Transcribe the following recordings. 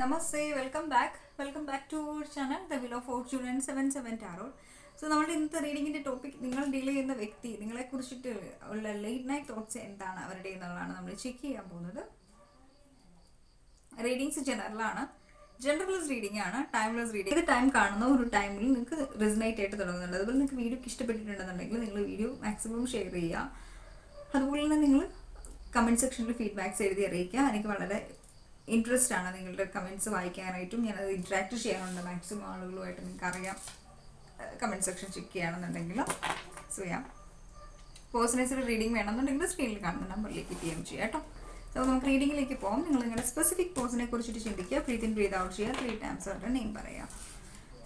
Namaste welcome back welcome back to our channel the wheel of fortune seven seven tarot so നമ്മുടെ ഇന്നത്തെ റീഡിങ്ങിന്റെ topic നിങ്ങൾ deal ചെയ്യുന്ന വ്യക്തി നിങ്ങളെ കുറിച്ചിട്ട് ഉള്ള ലേറ്റ് നൈറ്റ് തോട്ട്സ് എന്താണ്? അവരുടെ എന്നുള്ളതാണ് നമ്മൾ ചെക്ക് ചെയ്യാൻ പോകുന്നത്. റീഡിങ്സ് ജനറലാണ് ജനറൽസ് റീഡിംഗ് ആണ്. ടൈംലെസ് റീഡിംഗ് ഏത് ടൈം കാണുന്ന ഒരു ടൈമിൽ നിങ്ങൾക്ക് റെസിനേറ്റ് ആയിട്ട് തുടങ്ങുന്നുണ്ട്. അതുപോലെ നിങ്ങൾക്ക് വീഡിയോ ഇഷ്ടപ്പെട്ടിട്ടുണ്ടെന്നുണ്ടെങ്കിൽ നിങ്ങൾ വീഡിയോ മാക്സിമം ഷെയർ ചെയ്യുക. അതുപോലെ തന്നെ നിങ്ങൾ കമന്റ് സെക്ഷനിൽ ഫീഡ്ബാക്ക്സ് എഴുതി അറിയിക്കുക. എനിക്ക് വളരെ ഇൻട്രസ്റ്റ് ആണ് നിങ്ങളുടെ കമന്റ്സ് വായിക്കാനായിട്ടും ഞാൻ ഞാനത് ഇൻട്രാക്ട് ചെയ്യാനുണ്ട് മാക്സിമം ആളുകളുമായിട്ട് നിങ്ങൾക്ക് അറിയാം കമന്റ് സെക്ഷൻ ചെക്ക് ചെയ്യുകയാണെന്നുണ്ടെങ്കിൽ. സോ യാ പേഴ്സണൈസ്ഡ് റീഡിംഗ് വേണമെന്നുണ്ടെങ്കിൽ സ്ക്രീനിൽ കാണുന്ന നമ്പറിലേക്ക് പി എം ചെയ്യാം കേട്ടോ. സോ നമുക്ക് റീഡിങ്ങിലേക്ക് പോകാം നിങ്ങൾ നിങ്ങളുടെ സ്പെസിഫിക് പേഴ്സണെ കുറിച്ചിട്ട് ചിന്തിക്കുക ബ്രീത്ത് ഇൻ ബ്രീത്ത് ഔട്ട് ചെയ്യുക ത്രീ ടൈംസ് അവരുടെ നെയിം പറയുക.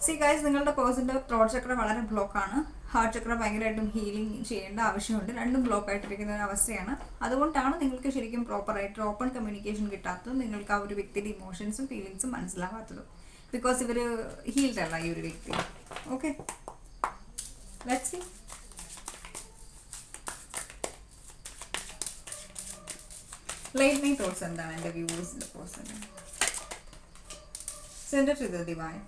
സി ഗൈസ് നിങ്ങളുടെ പേഴ്സന്റെ ത്രോട്ട് ചക്ര വളരെ ആണ്. ഹാർട്ട് ചക്ര ഭയങ്കരമായിട്ടും ഹീലിംഗ് ചെയ്യേണ്ട ആവശ്യമുണ്ട്. രണ്ടും ബ്ലോക്ക് ആയിട്ടിരിക്കുന്ന ഒരു അവസ്ഥയാണ്. അതുകൊണ്ടാണ് നിങ്ങൾക്ക് ശരിക്കും പ്രോപ്പറായിട്ട് ഓപ്പൺ കമ്മ്യൂണിക്കേഷൻ കിട്ടാത്തതും നിങ്ങൾക്ക് ആ ഒരു വ്യക്തിയുടെ ഇമോഷൻസും ഫീലിങ്സും മനസ്സിലാവാത്തതും. ബിക്കോസ് ഇവർ ഹീൽഡ് അല്ല ഈ ഒരു വ്യക്തി. Okay let's see light my thoughts എന്താണ് എന്റെ വ്യൂവേഴ്സിന്റെ person centre to divine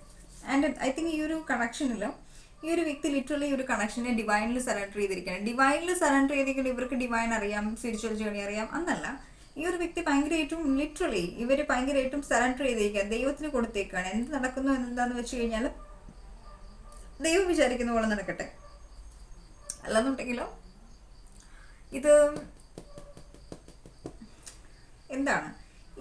and I think ഈ ഒരു കണക്ഷനിൽ ഈ ഒരു വ്യക്തി ലിറ്ററലി ഒരു കണക്ഷനെ ഡിവൈനിൽ സറണ്ടർ ചെയ്തിരിക്കുകയാണ് ഡിവൈനിൽ സറണ്ടർ ചെയ്തിരിക്കുന്നത് ഇവർക്ക് ഡിവൈൻ അറിയാം സ്പിരിച്വൽ ജേണി അറിയാം എന്നല്ല. ഈ ഒരു വ്യക്തി ഭയങ്കരമായിട്ടും ലിറ്ററലി ഇവർ ഭയങ്കരമായിട്ടും സറണ്ടർ ചെയ്തിരിക്കുക ദൈവത്തിന് കൊടുത്തേക്കാണ്. എന്ത് നടക്കുന്നു എന്താന്ന് വെച്ച് കഴിഞ്ഞാൽ ദൈവം വിചാരിക്കുന്ന പോലെ നടക്കട്ടെ. അല്ലെന്നുണ്ടെങ്കിലോ ഇത് എന്താണ്?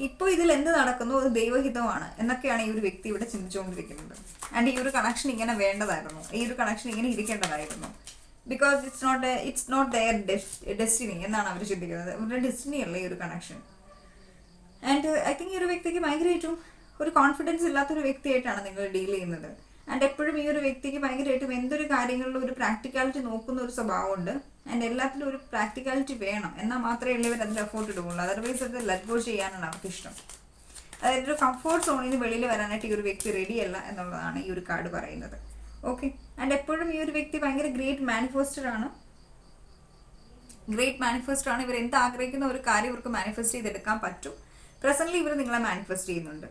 ഇപ്പോൾ ഇതിൽ എന്ത് നടക്കുന്നു? അത് ദൈവഹിതമാണ്. എന്നൊക്കെയാണ് ഈ ഒരു വ്യക്തി ഇവിടെ ചിന്തിച്ചുകൊണ്ടിരിക്കുന്നത്. ആൻഡ് ഈ ഒരു കണക്ഷൻ ഇങ്ങനെ വേണ്ടതായിരുന്നു. ഈ ഒരു കണക്ഷൻ ഇങ്ങനെ ഇരിക്കേണ്ടതായിരുന്നു. Because it's not it's not their destiny എന്നാണ് അവർ ചിന്തിക്കുന്നത്. അവരുടെ ഡെസ്റ്റിനി അല്ല ഈ ഒരു കണക്ഷൻ ആൻഡ് ഐ തിങ്ക് ഈ ഒരു വ്യക്തിക്ക് ഭയങ്കരമായിട്ടും ഒരു കോൺഫിഡൻസ് ഇല്ലാത്തൊരു വ്യക്തിയായിട്ടാണ് നിങ്ങൾ ഡീൽ ചെയ്യുന്നത്. ആൻഡ് എപ്പോഴും ഈ ഒരു വ്യക്തിക്ക് ഭയങ്കരമായിട്ടും എന്തൊരു കാര്യങ്ങളിലും ഒരു പ്രാക്ടിക്കാലിറ്റി നോക്കുന്ന ഒരു സ്വഭാവമുണ്ട്. ആൻഡ് എല്ലാത്തിലും ഒരു പ്രാക്ടിക്കാലിറ്റി വേണം. എന്നാൽ മാത്രമേ ഉള്ളവർ അതിൽ എഫോർട്ട് ഇടുകയുള്ളൂ. അതർവൈസ് അത് ലെറ്റ് ഗോ ചെയ്യാനാണ് അവർക്ക് ഇഷ്ടം. അതായത് ഒരു കംഫോർട്ട് സോണിൽ നിന്ന് വെളിയിൽ വരാനായിട്ട് ഈ ഒരു വ്യക്തി റെഡിയല്ല എന്നുള്ളതാണ് ഈ ഒരു കാർഡ് പറയുന്നത്. ഓക്കെ ആൻഡ് എപ്പോഴും ഈ ഒരു വ്യക്തി ഭയങ്കര ഗ്രേറ്റ് മാനിഫെസ്റ്റർ ആണ്. ഗ്രേറ്റ് മാനിഫെസ്റ്റർ ആണ്. ഇവർ എന്ത് ആഗ്രഹിക്കുന്ന ഒരു കാര്യം ഇവർക്ക് മാനിഫെസ്റ്റ് ചെയ്തെടുക്കാൻ പറ്റും. പ്രസന്റ് ഇവർ നിങ്ങളെ മാനിഫെസ്റ്റ് ചെയ്യുന്നുണ്ട്.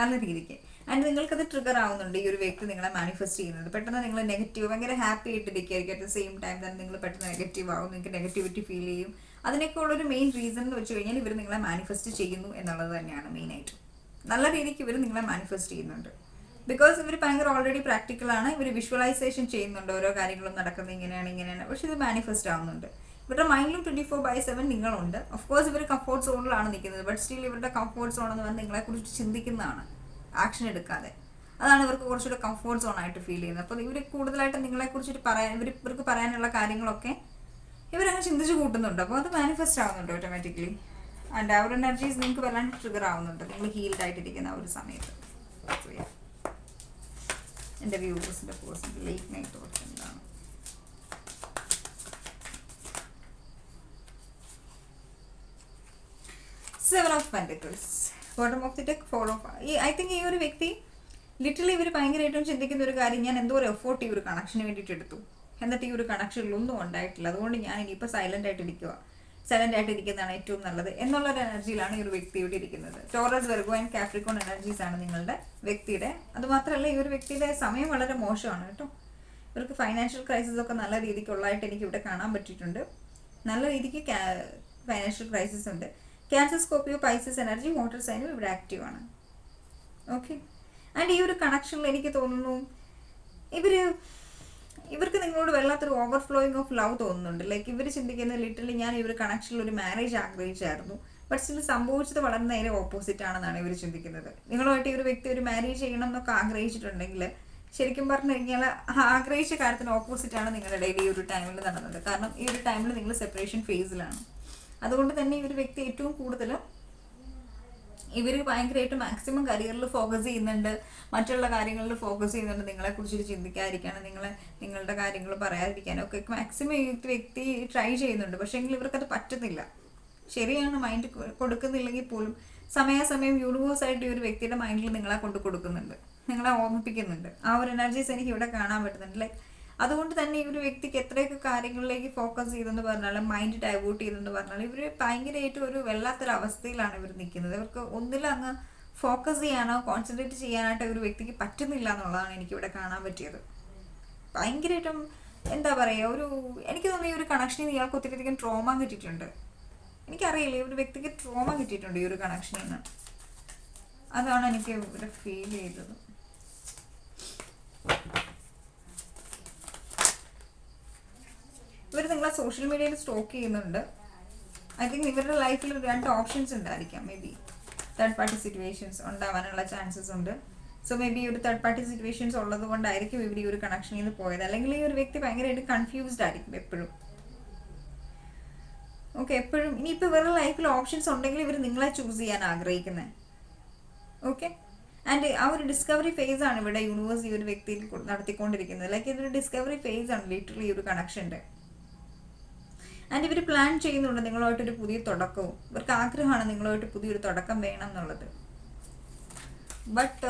നല്ല രീതിക്ക്. ആൻഡ് നിങ്ങൾക്കത് ട്രിഗർ ആവുന്നുണ്ട് ഈ ഒരു വ്യക്തി നിങ്ങളെ മാനിഫെസ്റ്റ് ചെയ്യുന്നത്. പെട്ടെന്ന് നിങ്ങൾ നെഗറ്റീവ് ഭയങ്കര ഹാപ്പി ആയിട്ടിരിക്കുകയായിരിക്കും അറ്റ് ദ സെയിം ടൈം തന്നെ നിങ്ങൾ പെട്ടെന്ന് നെഗറ്റീവ് ആവും നിങ്ങൾക്ക് നെഗറ്റിവിറ്റി ഫീൽ ചെയ്യും. അതിനൊക്കെ ഉള്ളൊരു മെയിൻ റീസൺ എന്ന് വെച്ച് കഴിഞ്ഞാൽ ഇവർ നിങ്ങളെ മാനിഫെസ്റ്റ് ചെയ്യുന്നു എന്നുള്ളത് തന്നെയാണ് മെയിനായിട്ട് നല്ല രീതിക്ക് ഇവർ നിങ്ങളെ മാനിഫെസ്റ്റ് ചെയ്യുന്നുണ്ട്. ബിക്കോസ് ഇവർ ഭയങ്കര ഓൾറെഡി പ്രാക്ടിക്കൽ ആണ്. ഇവർ വിഷ്വലൈസേഷൻ ചെയ്യുന്നുണ്ട്. ഓരോ കാര്യങ്ങളും നടക്കുന്നത് ഇങ്ങനെയാണ് ഇങ്ങനെയാണ്. പക്ഷെ ഇത് മാനിഫെസ്റ്റ് ആവുന്നുണ്ട്. ഇവരുടെ മൈൻഡിലും ട്വന്റി ഫോർ ബൈ സെവൻ നിങ്ങളുണ്ട്. ഓഫ് കോഴ്സ് ഇവർ കംഫോർട്ട് സോണിലാണ് നിൽക്കുന്നത്. ബട്ട് സ്റ്റിൽ ഇവരുടെ കംഫോർട്ട് സോൺ എന്ന് പറഞ്ഞാൽ നിങ്ങളെക്കുറിച്ച് ചിന്തിക്കുന്നതാണ്. ആക്ഷൻ എടുക്കാതെ. അതാണ് ഇവർക്ക് കുറച്ചുകൂടെ കംഫോർട്ട് സോൺ ആയിട്ട് ഫീൽ ചെയ്യുന്നത്. അപ്പോൾ ഇവർ കൂടുതലായിട്ട് നിങ്ങളെക്കുറിച്ചിട്ട് പറയാൻ ഇവർ ഇവർക്ക് പറയാനുള്ള കാര്യങ്ങളൊക്കെ ഇവരങ്ങ് ചിന്തിച്ച് കൂട്ടുന്നുണ്ട്. അപ്പോൾ അത് മാനിഫെസ്റ്റ് ആവുന്നുണ്ട് ഓട്ടോമാറ്റിക്കലി ആൻഡ് അവർ എനർജീസ് നിങ്ങൾക്ക് വല്ലാണ്ട് ട്രിഗർ ആവുന്നുണ്ട്. നിങ്ങൾ ഹീൽഡ് ആയിട്ടിരിക്കുന്ന ആ ഒരു സമയത്ത്. എന്റെ വ്യൂസിന്റെ പേഴ്സൺ ലേറ്റ് നൈറ്റ് തോട്ട്സ് എന്താണ്? Seven of pentacles bottom of the deck follow ഈ ഐ തിങ്ക് ഈ ഒരു വ്യക്തി ലിറ്ററലി ഇവർ ഭയങ്കരമായിട്ടും ചിന്തിക്കുന്ന ഒരു കാര്യം ഞാൻ എന്തോ ഒരു എഫോർട്ട് ഈ ഒരു കണക്ഷന് വേണ്ടിയിട്ട് എടുത്തു. എന്നിട്ട് ഈ ഒരു കണക്ഷനിലൊന്നും ഉണ്ടായിട്ടില്ല. അതുകൊണ്ട് ഞാൻ ഇനിയിപ്പോൾ സൈലന്റ് ആയിട്ട് ഇരിക്കുക സൈലന്റ് ആയിട്ട് ഇരിക്കുന്നതാണ് ഏറ്റവും നല്ലത്. എന്നുള്ള ഒരു എനർജിയിലാണ് ഈ ഒരു വ്യക്തി ഇവിടെ ഇരിക്കുന്നത്. Taurus Virgo and Capricorn energies ആണ് നിങ്ങളുടെ വ്യക്തിയുടെ. അതുമാത്രമല്ല ഈ ഒരു വ്യക്തിയുടെ സമയം വളരെ മോശമാണ് കേട്ടോ. ഇവർക്ക് ഫൈനാൻഷ്യൽ ക്രൈസിസ് ഒക്കെ നല്ല രീതിക്ക് ഉള്ളതായിട്ട് എനിക്ക് ഇവിടെ കാണാൻ പറ്റിയിട്ടുണ്ട്. നല്ല രീതിക്ക് ഫൈനാൻഷ്യൽ ക്രൈസിസ് ഉണ്ട്. Cancer Scorpio Pisces energy water സൈനും ഇവിടെ ആക്റ്റീവ് ആണ്. ഓക്കെ ആൻഡ് ഈ ഒരു കണക്ഷനിൽ എനിക്ക് തോന്നുന്നു ഇവർ ഇവർക്ക് നിങ്ങളോട് വല്ലാത്തൊരു ഓവർഫ്ലോയിങ് ഓഫ് ലവ് തോന്നുന്നുണ്ട്. ലൈക്ക് ഇവർ ചിന്തിക്കുന്ന ലിറ്ററലി ഞാൻ ഈ ഒരു കണക്ഷനിൽ ഒരു മാരേജ് ആഗ്രഹിച്ചായിരുന്നു. ബട്ട് സ്റ്റിൽ സംഭവിച്ചത് വളരെ നേരെ ഓപ്പോസിറ്റ് ആണെന്നാണ് ഇവർ ചിന്തിക്കുന്നത്. നിങ്ങളുമായിട്ട് ഈ ഒരു വ്യക്തി ഒരു മാരേജ് ചെയ്യണം എന്നൊക്കെ ആഗ്രഹിച്ചിട്ടുണ്ടെങ്കിൽ ശരിക്കും പറഞ്ഞു കഴിഞ്ഞാൽ ആഗ്രഹിച്ച കാര്യത്തിന് ഓപ്പോസിറ്റ് ആണ് നിങ്ങളുടെ ഈ ഒരു ടൈമിൽ നടന്നത്. കാരണം ഈ ഒരു ടൈമിൽ നിങ്ങൾ സെപ്പറേഷൻ ഫേസിലാണ് അതുകൊണ്ട് തന്നെ ഈ ഒരു വ്യക്തി ഏറ്റവും കൂടുതൽ ഇവർ ഭയങ്കരമായിട്ട് മാക്സിമം കരിയറിൽ ഫോക്കസ് ചെയ്യുന്നുണ്ട്. മറ്റുള്ള കാര്യങ്ങളിൽ ഫോക്കസ് ചെയ്യുന്നുണ്ട്. നിങ്ങളെ കുറിച്ചിട്ട് ചിന്തിക്കാതിരിക്കാനും നിങ്ങളെ നിങ്ങളുടെ കാര്യങ്ങൾ പറയാതിരിക്കാനും ഒക്കെ മാക്സിമം ഈ വ്യക്തി ട്രൈ ചെയ്യുന്നുണ്ട്. പക്ഷേ എങ്കിൽ ഇവർക്കത് പറ്റുന്നില്ല. ശരിയാണ് മൈൻഡ് കൊടുക്കുന്നില്ലെങ്കിൽ പോലും സമയാസമയം യൂണിവേഴ്സ് ആയിട്ട് ഈ ഒരു വ്യക്തിയുടെ മൈൻഡിൽ നിങ്ങളെ കൊണ്ട് കൊടുക്കുന്നുണ്ട്. നിങ്ങളെ ഓർമ്മിപ്പിക്കുന്നുണ്ട്. ആ ഒരു എനർജീസ് എനിക്ക് ഇവിടെ കാണാൻ പറ്റുന്നുണ്ട്. ലൈക്ക് അതുകൊണ്ട് തന്നെ ഈ ഒരു വ്യക്തിക്ക് എത്രയൊക്കെ കാര്യങ്ങളിലേക്ക് ഫോക്കസ് ചെയ്തെന്ന് പറഞ്ഞാലും മൈൻഡ് ഡൈവേർട്ട് ചെയ്തെന്ന് പറഞ്ഞാലും ഇവർ ഭയങ്കരമായിട്ട് ഒരു വെള്ളാത്തൊരവസ്ഥയിലാണ് ഇവർ നിൽക്കുന്നത്. ഇവർക്ക് ഒന്നിലും അങ്ങ് ഫോക്കസ് ചെയ്യാനോ കോൺസെൻട്രേറ്റ് ചെയ്യാനായിട്ട് ഒരു വ്യക്തിക്ക് പറ്റുന്നില്ല എന്നുള്ളതാണ് എനിക്കിവിടെ കാണാൻ പറ്റിയത്. ഭയങ്കരമായിട്ടും എന്താ പറയുക ഒരു എനിക്ക് തോന്നുന്നു ഈ ഒരു കണക്ഷനിൽ ഇയാൾക്ക് ഒത്തിരി അധികം ട്രോമ കിട്ടിയിട്ടുണ്ട്. എനിക്കറിയില്ല ഈ ഒരു വ്യക്തിക്ക് ട്രോമ കിട്ടിയിട്ടുണ്ട് ഈ ഒരു കണക്ഷനിൽ നിന്ന്. അതാണ് എനിക്ക് ഇവിടെ ഫീൽ ചെയ്തത് ഇവർ നിങ്ങളെ സോഷ്യൽ മീഡിയയിൽ സ്റ്റോക്ക് ചെയ്യുന്നുണ്ട്. ഐ തിങ്ക് ഇവരുടെ ലൈഫിൽ രണ്ട് ഓപ്ഷൻസ് ഉണ്ടായിരിക്കാം. Maybe third party situations ഉണ്ടാവാനുള്ള ചാൻസസ് ഉണ്ട്. സോ മേ ബി ഒരു തേർഡ് പാർട്ടി സിറ്റുവേഷൻസ് ഉള്ളത് കൊണ്ടായിരിക്കും ഇവർ ഈ ഒരു കണക്ഷനിൽ നിന്ന് പോയത്. അല്ലെങ്കിൽ ഈ ഒരു വ്യക്തി ഭയങ്കരമായിട്ട് കൺഫ്യൂസ്ഡ് ആയിരിക്കും എപ്പോഴും. ഓക്കെ എപ്പോഴും. ഇനിയിപ്പോൾ ഇവരുടെ ലൈഫിൽ ഓപ്ഷൻസ് ഉണ്ടെങ്കിൽ ഇവർ നിങ്ങളെ ചൂസ് ചെയ്യാൻ ആഗ്രഹിക്കുന്നത് ഓക്കെ ആൻഡ് ആ ഒരു ഡിസ്കവറി ഫേസ് ആണ് ഇവിടെ യൂണിവേഴ്സ് ഈ ഒരു വ്യക്തിയിൽ നടത്തിക്കൊണ്ടിരിക്കുന്നത്. ലൈക്ക് ഇതൊരു ഡിസ്കവറി ഫേസ് ആണ് ലിറ്ററലി ഈ ഒരു കണക്ഷന്റെ ആൻഡ് ഇവർ പ്ലാൻ ചെയ്യുന്നുണ്ട് നിങ്ങളുമായിട്ടൊരു പുതിയ തുടക്കവും. ഇവർക്ക് ആഗ്രഹമാണ് നിങ്ങളുമായിട്ട് പുതിയൊരു തുടക്കം വേണം എന്നുള്ളത് ബട്ട്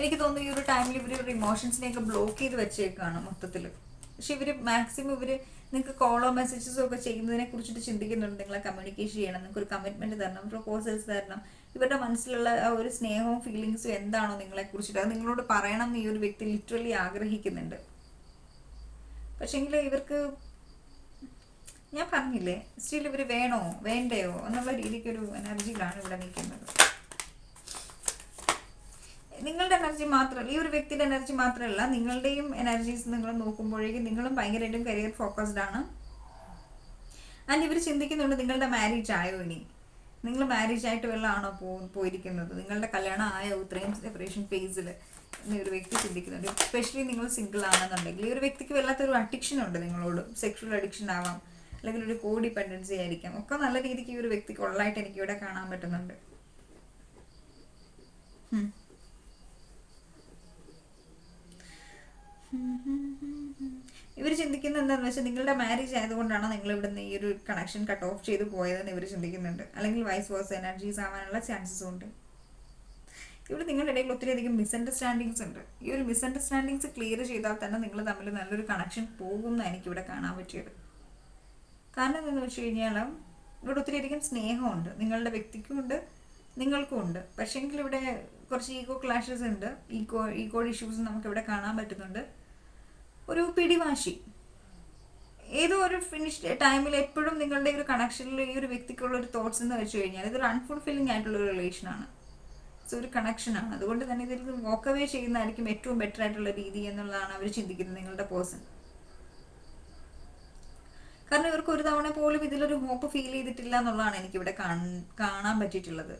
എനിക്ക് തോന്നുന്നു ഈ ഒരു ടൈമിൽ ഇവർ ഇവർ ഇമോഷൻസിനെയൊക്കെ ബ്ലോക്ക് ചെയ്ത് വെച്ചേക്കാണ് മൊത്തത്തിൽ പക്ഷെ ഇവർ മാക്സിമം ഇവർ നിങ്ങൾക്ക് കോളോ മെസ്സേജസോ ഒക്കെ ചെയ്യുന്നതിനെ കുറിച്ചിട്ട് ചിന്തിക്കുന്നുണ്ട്. നിങ്ങളെ കമ്മ്യൂണിക്കേഷൻ ചെയ്യണം. നിങ്ങൾക്ക് ഒരു കമ്മിറ്റ്മെന്റ് തരണം. പ്രൊപ്പോസൽസ് തരണം. ഇവരുടെ മനസ്സിലുള്ള ആ ഒരു സ്നേഹവും ഫീലിങ്സും എന്താണോ നിങ്ങളെ കുറിച്ചിട്ട്. അത് നിങ്ങളോട് പറയണം എന്ന് ഈ ഒരു വ്യക്തി ലിറ്ററലി ആഗ്രഹിക്കുന്നുണ്ട്. പക്ഷെങ്കിൽ ഇവർക്ക് ഞാൻ പറഞ്ഞില്ലേ സ്റ്റിൽ ഇവർ വേണോ വേണ്ടയോ എന്നുള്ള രീതിക്കൊരു എനർജിയിലാണ് ഇവിടെ നിൽക്കുന്നത്. നിങ്ങളുടെ എനർജി മാത്രമല്ല ഈ ഒരു വ്യക്തിയുടെ എനർജി മാത്രമല്ല നിങ്ങളുടെയും എനർജീസ് നിങ്ങൾ നോക്കുമ്പോഴേക്കും നിങ്ങളും ഭയങ്കരമായിട്ടും കരിയർ ഫോക്കസ്ഡ് ആണ്. ആൻഡ് ഇവർ ചിന്തിക്കുന്നുണ്ട് നിങ്ങളുടെ മാരേജ് ആയോ ഇനി. നിങ്ങൾ മാരേജ് ആയിട്ട് പോ പോയിരിക്കുന്നത്? നിങ്ങളുടെ കല്യാണം ആയോ ഇത്രയും സെപ്പറേഷൻ ഫേസിൽ ഒരു വ്യക്തി ചിന്തിക്കുന്നുണ്ട്. എസ്പെഷ്യലി നിങ്ങൾ സിംഗിൾ ആണെന്നുണ്ടെങ്കിൽ ഈ ഒരു വ്യക്തിക്ക് വല്ലാത്തൊരു അഡിക്ഷൻ ഉണ്ട് നിങ്ങളോട്. സെക്ഷൽ അഡിക്ഷൻ ആവാം. അല്ലെങ്കിൽ ഒരു കോ ഡിപ്പെൻഡൻസി ആയിരിക്കാം. ഒക്കെ നല്ല രീതിക്ക് ഈ ഒരു വ്യക്തിക്ക് ഉള്ളതായിട്ട് എനിക്ക് ഇവിടെ കാണാൻ പറ്റുന്നുണ്ട്. ഇവർ ചിന്തിക്കുന്നത് എന്താണെന്ന് വെച്ചാൽ നിങ്ങളുടെ മാരേജ് ആയതുകൊണ്ടാണ് നിങ്ങൾ ഇവിടുന്ന് ഈ ഒരു കണക്ഷൻ കട്ട് ഓഫ് ചെയ്ത് പോയതെന്ന് ഇവർ ചിന്തിക്കുന്നുണ്ട്. അല്ലെങ്കിൽ വൈസ് വേഴ്സ് എനർജീസ് ആവാനുള്ള ചാൻസസ് ഉണ്ട്. ഇവിടെ നിങ്ങളുടെ ഇടയിൽ ഒത്തിരി അധികം മിസ്അണ്ടർസ്റ്റാൻഡിങ്സ് ഉണ്ട്. ഈ ഒരു മിസ്അണ്ടർസ്റ്റാൻഡിങ്സ് ക്ലിയർ ചെയ്താൽ തന്നെ നിങ്ങൾ തമ്മിൽ നല്ലൊരു കണക്ഷൻ പോകും എനിക്ക് ഇവിടെ കാണാൻ പറ്റിയത്. കാരണം എന്താണെന്ന് വെച്ച് കഴിഞ്ഞാൽ ഇവിടെ ഒത്തിരി അധികം സ്നേഹമുണ്ട്. നിങ്ങളുടെ വ്യക്തിക്കും ഉണ്ട് നിങ്ങൾക്കും ഉണ്ട്. പക്ഷേങ്കിൽ ഇവിടെ കുറച്ച് ഈഗോ ക്ലാഷസ് ഉണ്ട്. ഈഗോ ഈഗോ ഇഷ്യൂസ് നമുക്ക് ഇവിടെ കാണാൻ പറ്റുന്നുണ്ട്. ഒരു പിടിവാശി. ഏതോ ഒരു ഫിനിഷ് ടൈമിൽ എപ്പോഴും നിങ്ങളുടെ ഒരു കണക്ഷനിൽ ഈ ഒരു വ്യക്തിക്കുള്ള ഒരു തോട്ട്സ് എന്ന് വെച്ച് കഴിഞ്ഞാൽ ഇതൊരു അൺഫുൾഫില്ലിംഗ് ആയിട്ടുള്ള ഒരു റിലേഷനാണ് സോ ഒരു കണക്ഷനാണ് അതുകൊണ്ട് തന്നെ ഇതിൽ വോക്ക് അവേ ചെയ്യുന്നതായിരിക്കും ഏറ്റവും ബെറ്റർ ആയിട്ടുള്ള രീതി എന്നുള്ളതാണ് അവർ ചിന്തിക്കുന്നത് നിങ്ങളുടെ പേഴ്സൺ കാരണം ഇവർക്ക് ഒരു തവണ പോലും ഇതിലൊരു ഹോപ്പ് ഫീൽ ചെയ്തിട്ടില്ല എന്നുള്ളതാണ് എനിക്കിവിടെ കാണാൻ പറ്റിയിട്ടുള്ളത്.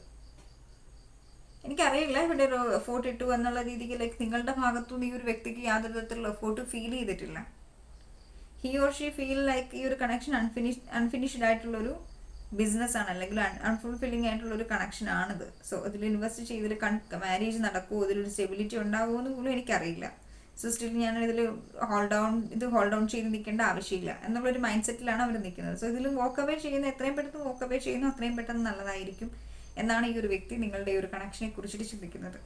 എനിക്കറിയില്ല ഇവിടെ ഒരു എഫോർട്ട് ഇട്ടു എന്നുള്ള രീതിക്ക് ലൈക്ക് നിങ്ങളുടെ ഭാഗത്തുനിന്ന് ഈ ഒരു വ്യക്തിക്ക് യാതൊരു തരത്തിലുള്ള എഫോർട്ട് ഫീൽ ചെയ്തിട്ടില്ല. He or she feel like ഈ ഒരു കണക്ഷൻ അൺഫിനിഷ് അൺഫിനിഷ്ഡ് ആയിട്ടുള്ളൊരു ബിസിനസ് ആണ്. അല്ലെങ്കിൽ അൺഫുൾഫില്ലിംഗ് ആയിട്ടുള്ള ഒരു കണക്ഷൻ ആണിത്. സോ ഇതിൽ ഇൻവെസ്റ്റ് ചെയ്തിൽ മാരേജ് നടക്കുമോ ഇതിലൊരു സ്റ്റെബിലിറ്റി ഉണ്ടാകുമോ എന്ന് പോലും എനിക്കറിയില്ല. സോ സ്റ്റിൽ ഞാൻ ഇതിൽ ഹോൾഡ് ഡൗൺ ഇത് ഹോൾഡ് ഡൗൺ ചെയ്ത് നിൽക്കേണ്ട ആവശ്യമില്ല. എന്നുള്ളൊരു മൈൻഡ് സെറ്റിലാണ് അവർ നിൽക്കുന്നത്. സോ ഇതിൽ വോക്ക് അവേ ചെയ്യുന്ന എത്രയും പെട്ടെന്ന് വോക്ക് അവേ ചെയ്യുന്നു അത്രയും പെട്ടെന്ന് നല്ലതായിരിക്കും എന്നാണ് ഈ ഒരു വ്യക്തി നിങ്ങളുടെ ഈ ഒരു കണക്ഷനെ കുറിച്ചിട്ട് ചിന്തിക്കുന്നത്.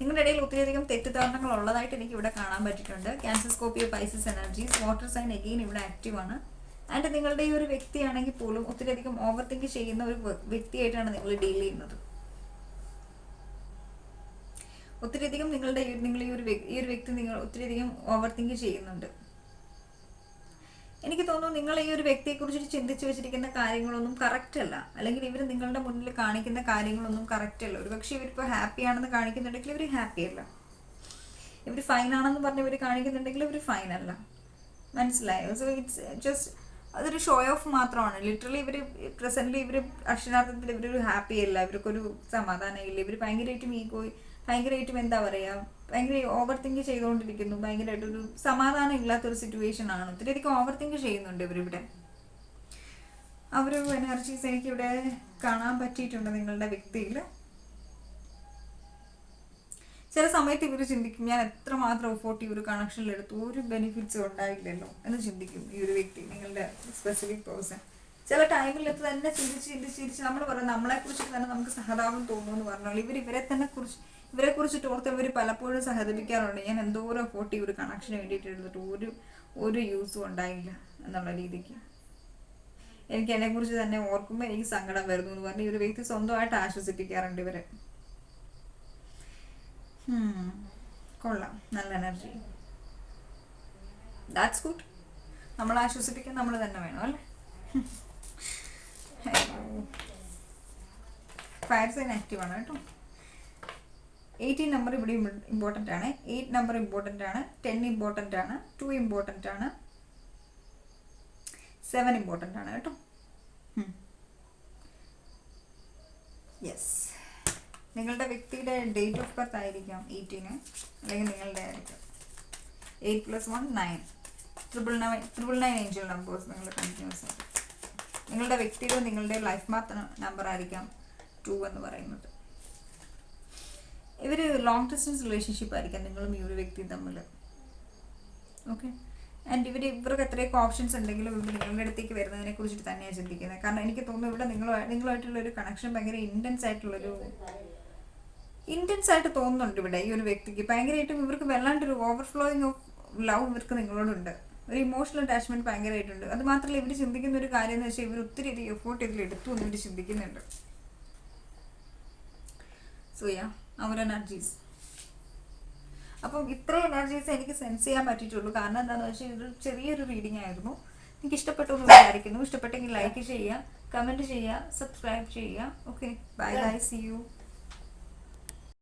നിങ്ങളുടെ ഇടയിൽ ഒത്തിരിയധികം തെറ്റിദ്ധാരണകൾ ഉള്ളതായിട്ട് എനിക്ക് ഇവിടെ കാണാൻ പറ്റിയിട്ടുണ്ട്. Cancer Scorpio Pisces energies water sign again ഇവിടെ ആക്റ്റീവ് ആണ്. ആൻഡ് നിങ്ങളുടെ ഈ ഒരു വ്യക്തിയാണെങ്കിൽ പോലും ഒത്തിരിയധികം ഓവർ തിങ്ക് ചെയ്യുന്ന ഒരു വ്യ- വ്യക്തിയായിട്ടാണ് നിങ്ങൾ ഡീൽ ചെയ്യുന്നത്. ഒത്തിരിയധികം നിങ്ങളുടെ നിങ്ങൾ ഈ ഒരു ഈ ഒരു വ്യക്തി നിങ്ങൾ ഒത്തിരിയധികം ഓവർ തിങ്ക് ചെയ്യുന്നുണ്ട്. എനിക്ക് തോന്നുന്നു നിങ്ങൾ ഈ ഒരു വ്യക്തിയെക്കുറിച്ച് ചിന്തിച്ചു വെച്ചിരിക്കുന്ന കാര്യങ്ങളൊന്നും കറക്റ്റ് അല്ല. അല്ലെങ്കിൽ ഇവർ നിങ്ങളുടെ മുന്നിൽ കാണിക്കുന്ന കാര്യങ്ങളൊന്നും കറക്റ്റ് അല്ല. ഒരു പക്ഷേ ഇവരിപ്പോൾ ഹാപ്പി ആണെന്ന് കാണിക്കുന്നുണ്ടെങ്കിൽ ഇവർ ഹാപ്പി അല്ല. ഇവർ ഫൈൻ ആണെന്ന് പറഞ്ഞ് ഇവർ കാണിക്കുന്നുണ്ടെങ്കിൽ ഇവർ ഫൈൻ അല്ല. മനസ്സിലായോ? സോ ഇറ്റ്സ് ജസ്റ്റ് അതൊരു ഷോ ഓഫ് മാത്രമാണ്. ലിറ്ററലി ഇവർ പ്രസന്റിൽ ഇവർ അക്ഷരാർത്ഥത്തിൽ ഇവരൊരു ഹാപ്പി അല്ല. ഇവർക്കൊരു സമാധാനം ഇല്ല ഇവർ ഭയങ്കരമായിട്ടും ഈഗോ ഭയങ്കരമായിട്ടും എന്താ പറയുക ഭയങ്കര ഓവർ തിങ്ക് ചെയ്തുകൊണ്ടിരിക്കുന്നു. ഭയങ്കരമായിട്ടൊരു സമാധാനം ഇല്ലാത്തൊരു സിറ്റുവേഷൻ ആണ്. ഒത്തിരിയധികം ഓവർ തിങ്ക് ചെയ്യുന്നുണ്ട് ഇവരിവിടെ. ആ എനർജീസ് എനിക്കിവിടെ കാണാൻ പറ്റിയിട്ടുണ്ട് നിങ്ങളുടെ വ്യക്തിയിൽ. ചില സമയത്ത് ഇവർ ചിന്തിക്കും ഞാൻ എത്രമാത്രം എഫോർട്ട് ഈ ഒരു കണക്ഷനിൽ എടുത്തു ഒരു ബെനിഫിറ്റ്സും ഉണ്ടായില്ലല്ലോ എന്ന് ചിന്തിക്കും ഈ ഒരു വ്യക്തി നിങ്ങളുടെ സ്പെസിഫിക് പേഴ്സൺ ചില ടൈമിൽ ഇത് തന്നെ ചിന്തിച്ച് ചിന്തിച്ച് ചിന്തിച്ച് നമ്മൾ പറയുന്നത് നമ്മളെ കുറിച്ച് തന്നെ നമുക്ക് സഹതാപം തോന്നുമെന്ന് പറഞ്ഞാൽ ഇവർ ഇവരെ തന്നെ കുറിച്ച് ഇവരെ കുറിച്ച് ഓർത്ത് ഇവർ പലപ്പോഴും സഹതപിക്കാറുണ്ട് ഞാൻ എന്തോരം എഫോർട്ട് ഈ ഒരു കണക്ഷന് വേണ്ടിയിട്ട് എടുത്തിട്ട് ഒരു ഒരു യൂസും ഉണ്ടായില്ല എന്നുള്ള രീതിക്ക്. എനിക്ക് എന്നെക്കുറിച്ച് തന്നെ ഓർക്കുമ്പോൾ എനിക്ക് സങ്കടം വരുന്നു എന്ന് പറഞ്ഞ് ഈ ഒരു വ്യക്തി സ്വന്തമായിട്ട് ആശ്വസിപ്പിക്കാറുണ്ട് ഇവരെ. കൊള്ളാം. നല്ല എനർജി ദാറ്റ്സ് ഗുഡ് നമ്മൾ ആശ്വസിപ്പിക്കാൻ നമ്മൾ തന്നെ വേണം അല്ലേ? ഫയർ സൈൻ ആക്റ്റീവ് ആണ് കേട്ടോ. എയ്റ്റീൻ നമ്പർ ഇവിടെ ഇമ്പോർട്ടന്റ് ആണ്. എയ്റ്റ് നമ്പർ ഇമ്പോർട്ടന്റ് ആണ്. ടെൻ ഇമ്പോർട്ടന്റ് ആണ്. ടു ഇമ്പോർട്ടന്റ് ആണ്. സെവൻ ഇമ്പോർട്ടന്റ് ആണ് കേട്ടോ. യെസ് നിങ്ങളുടെ വ്യക്തിയുടെ ഡേറ്റ് ഓഫ് ബർത്ത് ആയിരിക്കാം എയ്റ്റീന് അല്ലെങ്കിൽ നിങ്ങളുടെ ആയിരിക്കാം. Eight plus one nine triple nine triple nine angel numbers നിങ്ങൾ കണ്ടിന്യൂസ് ആയിട്ട് നിങ്ങളുടെ വ്യക്തിയുടെ നിങ്ങളുടെ ലൈഫ് മാർത്ത് നമ്പർ ആയിരിക്കാം ടു എന്ന് പറയുന്നത്. ഇവർ ലോങ് ഡിസ്റ്റൻസ് റിലേഷൻഷിപ്പ് ആയിരിക്കാം നിങ്ങളും ഈ ഒരു വ്യക്തിയും തമ്മിൽ ഓക്കെ ആൻഡ് ഇവർ ഇവർക്ക് എത്രയൊക്കെ ഓപ്ഷൻസ് ഉണ്ടെങ്കിലും ഇവർ നിങ്ങളുടെ അടുത്തേക്ക് വരുന്നതിനെ കുറിച്ചിട്ട് തന്നെയാണ് ചിന്തിക്കുന്നത്. കാരണം എനിക്ക് തോന്നുന്നു ഇവിടെ നിങ്ങളുമായി നിങ്ങളുമായിട്ടുള്ള ഒരു കണക്ഷൻ ഭയങ്കര ഇന്റൻസ് ആയിട്ടുള്ളൊരു ഇന്റൻസ് ആയിട്ട് തോന്നുന്നുണ്ട് ഇവിടെ ഈ ഒരു വ്യക്തിക്ക്. ഭയങ്കരമായിട്ടും ഇവർക്ക് വല്ലാണ്ടൊരു ഓവർഫ്ലോയിങ് ഓഫ് ലവ് ഇവർക്ക് നിങ്ങളോടുണ്ട്. ഒരു ഇമോഷണൽ അറ്റാച്ച്മെന്റ് ഭയങ്കരമായിട്ടുണ്ട്. അത് മാത്രമല്ല ഇവർ ചിന്തിക്കുന്ന ഒരു കാര്യം എന്ന് വെച്ചാൽ ഇവർ ഒത്തിരി അധികം എഫോർട്ട് ഇതിൽ എടുത്തു എന്ന് ഇവർ ചിന്തിക്കുന്നുണ്ട്. സോ അവർ എനർജീസ് അപ്പം ഇത്രയും എനർജീസ് എനിക്ക് സെൻസ് ചെയ്യാൻ പറ്റിയിട്ടുള്ളൂ. കാരണം എന്താണെന്ന് വെച്ചാൽ ഇതൊരു ചെറിയൊരു റീഡിംഗ് ആയിരുന്നു. എനിക്ക് ഇഷ്ടപ്പെട്ടു എന്ന് വിചാരിക്കുന്നു. ഇഷ്ടപ്പെട്ടെങ്കിൽ ലൈക്ക് ചെയ്യുക കമന്റ് ചെയ്യുക സബ്സ്ക്രൈബ് ചെയ്യുക. Okay bye bye see you